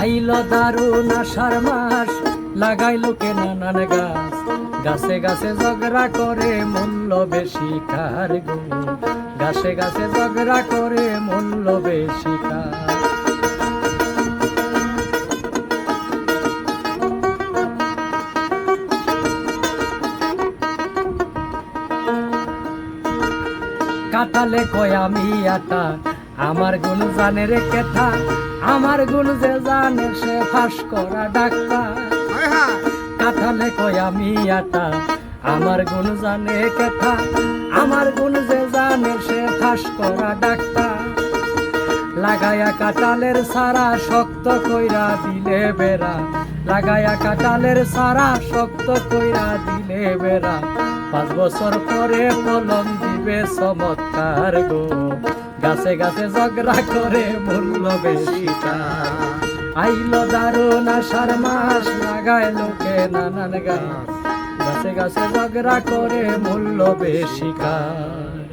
আইল দারুণ আষাঢ় মাস, লাগাইলো কে নানান গাছ। গাছে গাছে ঝগড়া করে মূল্য বেশি, কার গো? গাছে গাছে ঝগড়া করে মূল্য বেশি, কার? কাটালে কয় আমি আমার গুণ জানে রে কেথা? আমার গুণ যে জানে সে ফাঁস করা ডাক্তার। হায় কয় আমি আটা আমার গুণ জানে কেথা। আমার গুণ যে জানে সে ফাঁস করা ডাক্তার। লাগায়া কাটালের সারা শক্ত কইরা দিলে বেড়া। লাগায়া কাটালের সারা শক্ত কইরা দিলে বেড়া। পাঁচ বছর পরে ফলন দিবে চমৎকার গো। গাছে গাছে ঝগড়া করে মূল্য বেশি। আইলো দারুণ আষাঢ় মাস, লাগায় লোকে নানান গাছ। গাছে গাছে ঝগড়া করে মূল্য বেশি কার